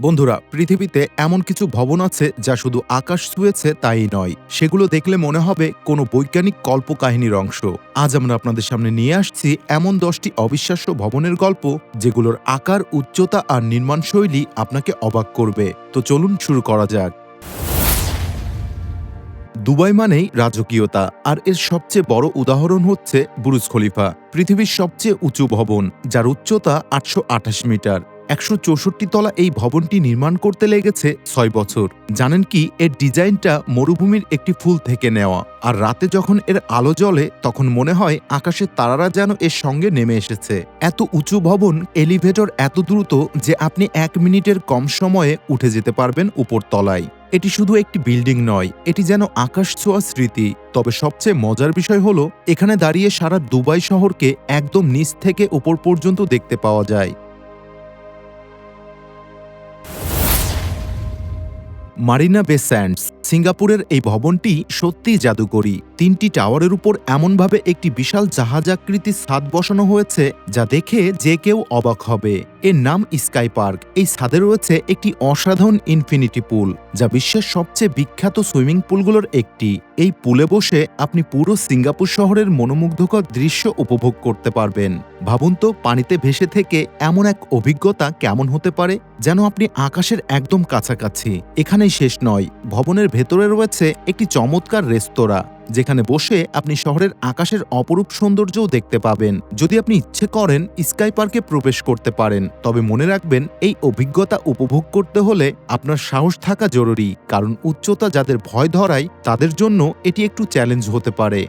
বন্ধুরা, পৃথিবীতে এমন কিছু ভবন আছে যা শুধু আকাশ ছুঁয়েছে তাই নয়। সেগুলো দেখলে মনে হবে কোনো বৈজ্ঞানিক কল্পকাহিনীর অংশ। আজ আমরা আপনাদের সামনে নিয়ে আসছি এমন দশটি অবিশ্বাস্য ভবনের গল্প, যেগুলোর আকার, উচ্চতা আর নির্মাণশৈলী আপনাকে অবাক করবে। তো চলুন শুরু করা যাক। দুবাই মানেই রাজকীয়তা, আর এর সবচেয়ে বড় উদাহরণ হচ্ছে বুরুজ খলিফা, পৃথিবীর সবচেয়ে উঁচু ভবন, যার উচ্চতা আটশো আঠাশ মিটার। একশো চৌষট্টি তলা এই ভবনটি নির্মাণ করতে লেগেছে ছয় বছর। জানেন কি, এর ডিজাইনটা মরুভূমির একটি ফুল থেকে নেওয়া। আর রাতে যখন এর আলো জ্বলে, তখন মনে হয় আকাশের তারারা যেন এর সঙ্গে নেমে এসেছে। এত উঁচু ভবন, এলিভেটর এত দ্রুত যে আপনি এক মিনিটের কম সময়ে উঠে যেতে পারবেন উপর তলায়। এটি শুধু একটি বিল্ডিং নয়, এটি যেন আকাশ ছোঁয়া স্মৃতি। তবে সবচেয়ে মজার বিষয় হলো, এখানে দাঁড়িয়ে সারা দুবাই শহরকে একদম নিচ থেকে উপর পর্যন্ত দেখতে পাওয়া যায়। মারিনা বে স্যান্ডস, সিঙ্গাপুরের এই ভবনটি সত্যিই জাদুকরী। তিনটি টাওয়ারের উপর এমনভাবে একটি বিশাল জাহাজাকৃতির ছাদ বসানো হয়েছে যা দেখে যে কেউ অবাক হবে। এর নাম স্কাই পার্ক। এই ছাদে রয়েছে একটি অসাধারণ ইনফিনিটি পুল, যা বিশ্বের সবচেয়ে বিখ্যাত সুইমিং পুলগুলোর একটি। এই পুলে বসে আপনি পুরো সিঙ্গাপুর শহরের মনোমুগ্ধকর দৃশ্য উপভোগ করতে পারবেন। ভাবুন তো, পানিতে ভেসে থেকে এমন এক অভিজ্ঞতা কেমন হতে পারে, যেন আপনি আকাশের একদম কাছাকাছি। এখানেই শেষ নয়। ভবনের ভেতরে রয়েছে একটি চমৎকার রেস্তোরাঁ, যেখানে বসে আপনি শহরের আকাশের অপরূপ সৌন্দর্যও দেখতে পাবেন। যদি আপনি ইচ্ছে করেন, স্কাই পার্কে প্রবেশ করতে পারেন। তবে মনে রাখবেন, এই অভিজ্ঞতা উপভোগ করতে হলে আপনার সাহস থাকা জরুরি, কারণ উচ্চতা যাদের ভয় ধরায়, তাদের জন্য এটি একটু চ্যালেঞ্জ হতে পারে।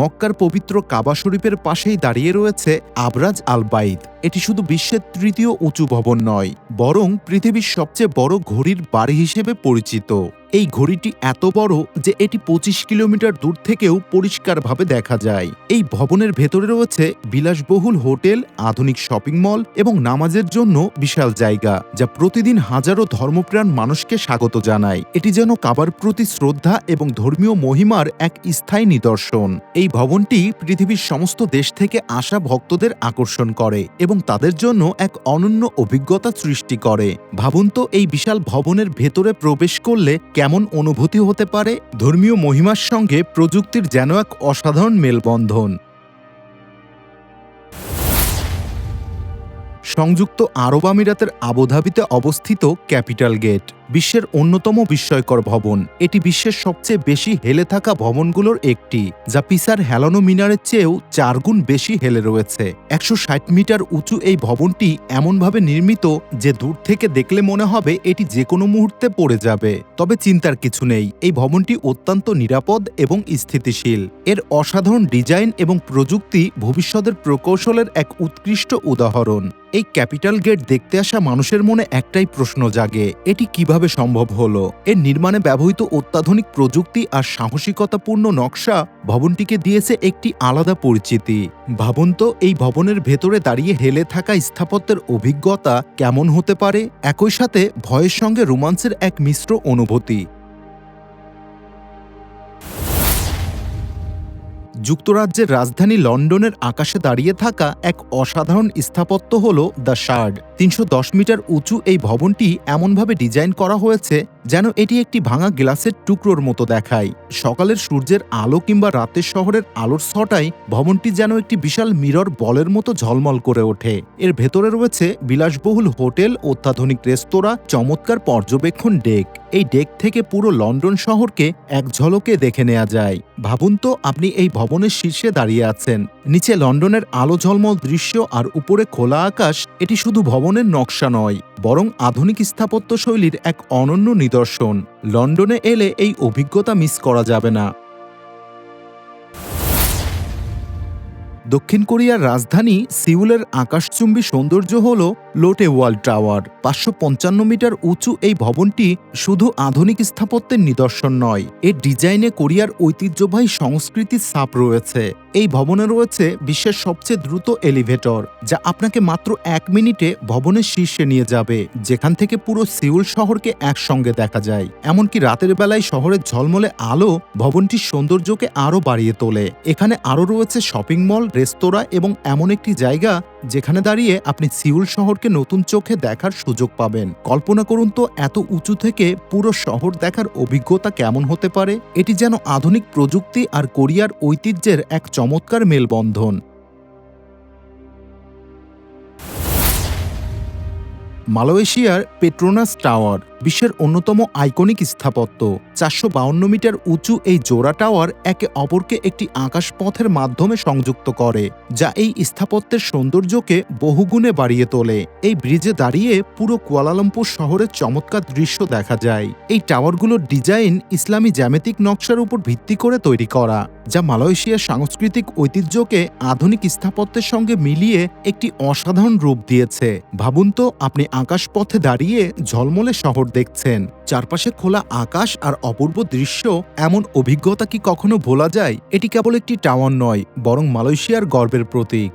মক্কার পবিত্র কাবা শরীফের পাশেই দাঁড়িয়ে রয়েছে আবরাজ আল বাইদ এটি শুধু বিশ্বের তৃতীয় উঁচু ভবন নয়, বরং পৃথিবীর সবচেয়ে বড় ঘড়ির বাড়ি হিসেবে পরিচিত। এই ঘড়িটি এত বড় যে এটি পঁচিশ কিলোমিটার দূর থেকেও পরিষ্কারভাবে দেখা যায়। এই ভবনের ভেতরে রয়েছে বিলাসবহুল হোটেল, আধুনিক শপিং মল এবং নামাজের জন্য বিশাল জায়গা, যা প্রতিদিন হাজারো ধর্মপ্রাণ মানুষকে স্বাগত জানায়। এটি যেন কাবার প্রতি শ্রদ্ধা এবং ধর্মীয় মহিমার এক স্থায়ী নিদর্শন। এই ভবনটি পৃথিবীর সমস্ত দেশ থেকে আসা ভক্তদের আকর্ষণ করে এবং তাদের জন্য এক অনন্য অভিজ্ঞতা সৃষ্টি করে। ভাবুন তো, এই বিশাল ভবনের ভেতরে প্রবেশ করলে কেমন অনুভূতি হতে পারে? ধর্মীয় মহিমার সঙ্গে প্রযুক্তির যেন এক অসাধারণ মেলবন্ধন। সংযুক্ত আরব আমিরাতের আবুধাবিতে অবস্থিত ক্যাপিটাল গেট। বিশ্বের অন্যতম বিস্ময়কর ভবন। এটি বিশ্বের সবচেয়ে বেশি হেলে থাকা ভবনগুলোর একটি, যা পিসার হেলানো মিনারের চেয়েও চারগুণ বেশি হেলে রয়েছে। একশো ষাট মিটার উঁচু এই ভবনটি এমনভাবে নির্মিত যে দূর থেকে দেখলে মনে হবে এটি যে কোনো মুহূর্তে পড়ে যাবে। তবে চিন্তার কিছু নেই, এই ভবনটি অত্যন্ত নিরাপদ এবং স্থিতিশীল। এর অসাধারণ ডিজাইন এবং প্রযুক্তি ভবিষ্যতের প্রকৌশলের এক উৎকৃষ্ট উদাহরণ। এই ক্যাপিটাল গেট দেখতে আসা মানুষের মনে একটাই প্রশ্ন জাগে, এটি কীভাবে সম্ভব হলো? এর নির্মাণে ব্যবহৃত অত্যাধুনিক প্রযুক্তি আর সাহসিকতাপূর্ণ নকশা ভবনটিকে দিয়েছে একটি আলাদা পরিচিতি। ভাবুন তো, এই ভবনের ভেতরে দাঁড়িয়ে হেলে থাকা স্থাপত্যের অভিজ্ঞতা কেমন হতে পারে? একই সাথে ভয়ের সঙ্গে রোমান্সের এক মিশ্র অনুভূতি। যুক্তরাজ্যের রাজধানী লন্ডনের আকাশে দাঁড়িয়ে থাকা এক অসাধারণ স্থাপত্য হল দ্য শার্ড। তিনশো দশ মিটার উঁচু এই ভবনটি এমনভাবে ডিজাইন করা হয়েছে যেন এটি একটি ভাঙা গ্লাসের টুকরোর মতো দেখায়। সকালের সূর্যের আলো কিংবা রাতের শহরের আলোর ছটায় ভবনটি যেন একটি বিশাল মিরর বলের মতো ঝলমল করে ওঠে। এর ভেতরে রয়েছে বিলাসবহুল হোটেল, অত্যাধুনিক রেস্তোরাঁ, চমৎকার পর্যবেক্ষণ ডেক। এই ডেক থেকে পুরো লন্ডন শহরকে এক ঝলকে দেখে নেওয়া যায়। ভাবুন তো, আপনি এই ভবনের শীর্ষে দাঁড়িয়ে আছেন। নিচে লন্ডনের আলো ঝলমল দৃশ্য আর উপরে খোলা আকাশ, এটি শুধু ভবনের নকশা নয়, বরং আধুনিক স্থাপত্য শৈলীর এক অনন্য নিদর্শন। লন্ডনে এলে এই অভিজ্ঞতা মিস করা যাবে না। দক্ষিণ কোরিয়ার রাজধানী সিউলের আকাশচুম্বী সৌন্দর্য হল লোটে ওয়ার্ল্ড টাওয়ার। পাঁচশো পঞ্চান্ন মিটার উঁচু এই ভবনটি শুধু আধুনিক স্থাপত্যের নিদর্শন নয়, এর ডিজাইনে কোরিয়ার ঐতিহ্যবাহী সংস্কৃতির ছাপ রয়েছে। এই ভবনে রয়েছে বিশ্বের সবচেয়ে দ্রুত এলিভেটর, যা আপনাকে মাত্র এক মিনিটে ভবনের শীর্ষে নিয়ে যাবে, যেখান থেকে পুরো সিউল শহরকে একসঙ্গে দেখা যায়। এমনকি রাতের বেলায় শহরের ঝলমলে আলো ভবনটির সৌন্দর্যকে আরও বাড়িয়ে তোলে। এখানে আরও রয়েছে শপিং মল রেস্তোরাঁ এবং এমন একটি জায়গা যেখানে দাঁড়িয়ে আপনি সিউল শহরকে নতুন চোখে দেখার সুযোগ পাবেন। কল্পনা করুন তো, এত উঁচু থেকে পুরো শহর দেখার অভিজ্ঞতা কেমন হতে পারে? এটি যেন আধুনিক প্রযুক্তি আর কোরিয়ার ঐতিহ্যের এক চমৎকার মেলবন্ধন। মালয়েশিয়ার পেট্রোনাস টাওয়ার। বিশ্বের অন্যতম আইকনিক স্থাপত্য। চারশো মিটার উঁচু এই জোড়া টাওয়ার একে অপরকে একটি আকাশপথের মাধ্যমে সংযুক্ত করে, যা এই স্থাপত্যের সৌন্দর্যকে বহুগুণে বাড়িয়ে তোলে। এই ব্রিজে দাঁড়িয়ে পুরো কুয়ালালামপুর শহরের চমৎকার দৃশ্য দেখা যায়। এই টাওয়ারগুলোর ডিজাইন ইসলামী জ্যামিতিক নকশার উপর ভিত্তি করে তৈরি করা, যা মালয়েশিয়ার সাংস্কৃতিক ঐতিহ্যকে আধুনিক স্থাপত্যের সঙ্গে মিলিয়ে একটি অসাধারণ রূপ দিয়েছে। ভাবুন তো, আপনি আকাশপথে দাঁড়িয়ে ঝলমলে শহর দেখছেন। চারপাশে খোলা আকাশ আর অপূর্ব দৃশ্য, এমন অভিজ্ঞতা কি কখনো ভোলা যায়? এটি কেবল একটি টাওয়ার নয়, বরং মালয়েশিয়ার গর্বের প্রতীক।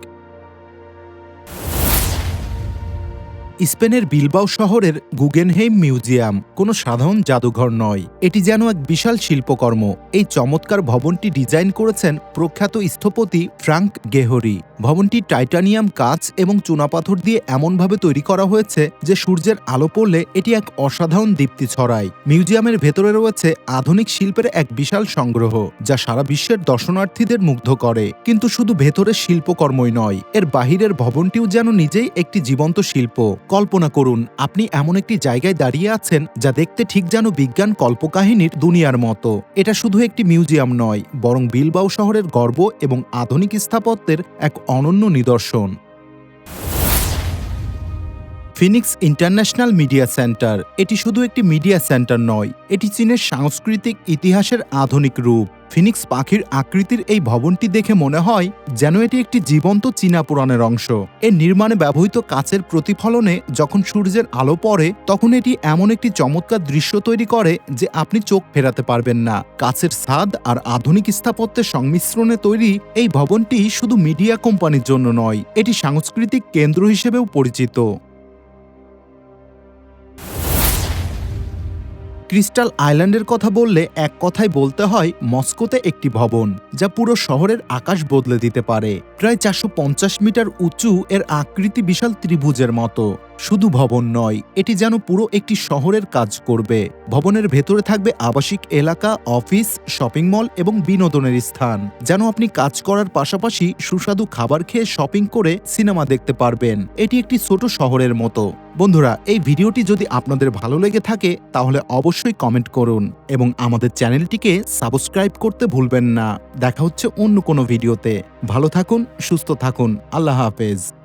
স্পেনের বিলবাও শহরের গুগেনহেইম মিউজিয়াম, কোনো সাধারণ জাদুঘর নয়। এটি যেন এক বিশাল শিল্পকর্ম। এই চমৎকার ভবনটি ডিজাইন করেছেন প্রখ্যাত স্থপতি ফ্রাঙ্ক গেহরি। ভবনটি টাইটানিয়াম কাচ এবং চুনাপাথর দিয়ে এমনভাবে তৈরি করা হয়েছে যে সূর্যের আলো পড়লে এটি এক অসাধারণ দীপ্তি ছড়ায়। মিউজিয়ামের ভেতরে রয়েছে আধুনিক শিল্পের এক বিশাল সংগ্রহ, যা সারা বিশ্বের দর্শনার্থীদের মুগ্ধ করে। কিন্তু শুধু ভেতরের শিল্পকর্মই নয়, এর বাহিরের ভবনটিও যেন নিজেই একটি জীবন্ত শিল্প। কল্পনা করুন, আপনি এমন একটি জায়গায় দাঁড়িয়ে আছেন যা দেখতে ঠিক যেন বিজ্ঞান কল্পকাহিনীর দুনিয়ার মতো। এটা শুধু একটি মিউজিয়াম নয়, বরং বিলবাউ শহরের গর্ব এবং আধুনিক স্থাপত্যের এক অনন্য নিদর্শন। Phoenix International Media Centre. এটি শুধু একটি মিডিয়া সেন্টার নয়, এটি চীনের সাংস্কৃতিক ইতিহাসের আধুনিক রূপ। ফিনিক্স পাখির আকৃতির এই ভবনটি দেখে মনে হয় যেন এটি একটি জীবন্ত চীনা পুরাণের অংশ। এর নির্মাণে ব্যবহৃত কাচের প্রতিফলনে যখন সূর্যের আলো পড়ে, তখন এটি এমন একটি চমৎকার দৃশ্য তৈরি করে যে আপনি চোখ ফেরাতে পারবেন না। কাচের স্বাদ আর আধুনিক স্থাপত্যের সংমিশ্রণে তৈরি এই ভবনটি শুধু মিডিয়া কোম্পানির জন্য নয়, এটি সাংস্কৃতিক কেন্দ্র হিসেবেও পরিচিত। ক্রিস্টাল আইল্যান্ডের কথা বললে এক কথায় বলতে হয় মস্কোতে একটি ভবন, যা পুরো শহরের আকাশ বদলে দিতে পারে। প্রায় চারশো পঞ্চাশ মিটার উঁচু, এর আকৃতি বিশাল ত্রিভুজের মতো। শুধু ভবন নয়, এটি যেন পুরো একটি শহরের কাজ করবে। ভবনের ভেতরে থাকবে আবাসিক এলাকা, অফিস, শপিং মল এবং বিনোদনের স্থান। যেন আপনি কাজ করার পাশাপাশি সুস্বাদু খাবার খেয়ে শপিং করে সিনেমা দেখতে পারবেন। এটি একটি ছোট শহরের মতো। বন্ধুরা, এই ভিডিওটি যদি আপনাদের ভালো লেগে থাকে, তাহলে অবশ্যই কমেন্ট করুন এবং আমাদের চ্যানেলটিকে সাবস্ক্রাইব করতে ভুলবেন না। দেখা হচ্ছে অন্য কোনো ভিডিওতে। ভালো থাকুন, সুস্থ থাকুন। আল্লাহ হাফেজ।